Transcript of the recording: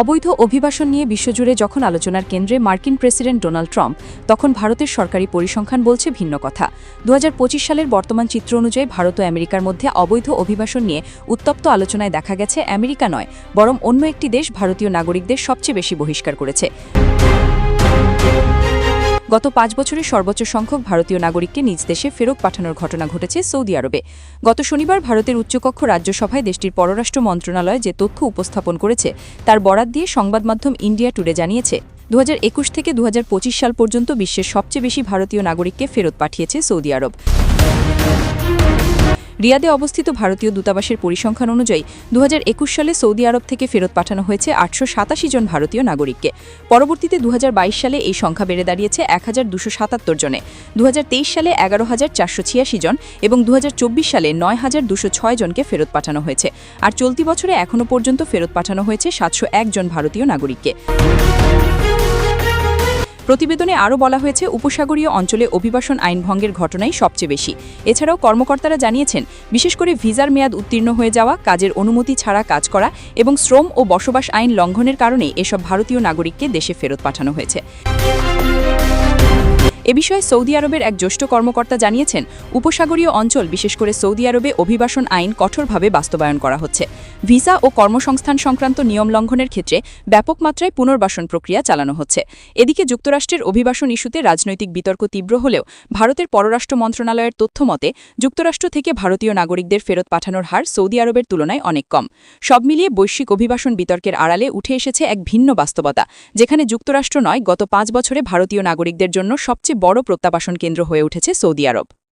অবৈধ অভিবাসন নিয়ে বিশ্বজুড়ে যখন আলোচনার কেন্দ্রে মার্কিন প্রেসিডেন্ট ডোনাল্ড ট্রাম্প, তখন ভারতের সরকারি পরিসংখ্যান বলছে ভিন্ন কথা। দু হাজার পঁচিশ সালের বর্তমান চিত্র অনুযায়ী ভারত ও আমেরিকার মধ্যে অবৈধ অভিবাসন নিয়ে উত্তপ্ত আলোচনায় দেখা গেছে, আমেরিকা নয়, বরং অন্য একটি দেশ ভারতীয় নাগরিকদের সবচেয়ে বেশি বহিষ্কার করেছে। গত পাঁচ বছরে সর্বোচ্চ সংখ্যক ভারতীয় নাগরিককে নিজ দেশে ফেরত পাঠানোর ঘটনা ঘটেছে সৌদি আরবে। গত শনিবার ভারতের উচ্চকক্ষ রাজ্যসভায় দেশটির পররাষ্ট্র মন্ত্রণালয় যে তথ্য উপস্থাপন করেছে, তার বরাত দিয়ে সংবাদ মাধ্যম ইন্ডিয়া টুডে জানিয়েছে দু হাজার একুশ থেকে দু হাজার পঁচিশ সাল পর্যন্ত বিশ্বের সবচেয়ে বেশি ভারতীয় নাগরিককে ফেরত পাঠিয়েছে সৌদি আরব। রিয়াদে অবস্থিত ভারতীয় দূতাবাসের পরিসংখ্যান অনুযায়ী দু হাজার একুশ সালে সৌদি আরব থেকে ফেরত পাঠানো হয়েছে আটশো সাতাশি জন ভারতীয় নাগরিককে। পরবর্তীতে দু হাজার বাইশ সালে এই সংখ্যা বেড়ে দাঁড়িয়েছে এক হাজার জনে। দু হাজার তেইশ সালে এগারো জন এবং দু হাজার চব্বিশ সালে নয় জনকে ফেরত পাঠানো হয়েছে। আর চলতি বছরে এখনও পর্যন্ত ফেরত পাঠানো হয়েছে সাতশো জন ভারতীয় নাগরিককে। প্রতিবেদনে আরও বলা হয়েছে, উপসাগরীয় অঞ্চলে অভিবাসন আইন ভঙ্গের ঘটনাই সবচেয়ে বেশি। এছাড়াও কর্মকর্তারা জানিয়েছেন, বিশেষ করে ভিসার মেয়াদ উত্তীর্ণ হয়ে যাওয়া, কাজের অনুমতি ছাড়া কাজ করা এবং শ্রম ও বসবাস আইন লঙ্ঘনের কারণে এসব ভারতীয় নাগরিককে দেশে ফেরত পাঠানো হয়েছে। এ বিষয়ে সৌদি আরবের এক জ্যেষ্ঠ কর্মকর্তা জানিয়েছেন, উপসাগরীয় অঞ্চল, বিশেষ করে সৌদি আরবে অভিবাসন আইন কঠোরভাবে বাস্তবায়ন করা হচ্ছে। ভিসা ও কর্মসংস্থান সংক্রান্ত নিয়ম লঙ্ঘনের ক্ষেত্রে ব্যাপক মাত্রায় পুনর্বাসন প্রক্রিয়া চালানো হচ্ছে। এদিকে যুক্তরাষ্ট্রের অভিবাসন ইস্যুতে রাজনৈতিক বিতর্ক তীব্র হলেও ভারতের পররাষ্ট্র মন্ত্রণালয়ের তথ্য মতে, যুক্তরাষ্ট্র থেকে ভারতীয় নাগরিকদের ফেরত পাঠানোর হার সৌদি আরবের তুলনায় অনেক কম। সব মিলিয়ে বৈশ্বিক অভিবাসন বিতর্কের আড়ালে উঠে এসেছে এক ভিন্ন বাস্তবতা, যেখানে যুক্তরাষ্ট্র নয়, গত পাঁচ বছরে ভারতীয় নাগরিকদের জন্য সবচেয়ে বড় প্রত্যাবাসন কেন্দ্র হয়ে উঠেছে সৌদি আরব।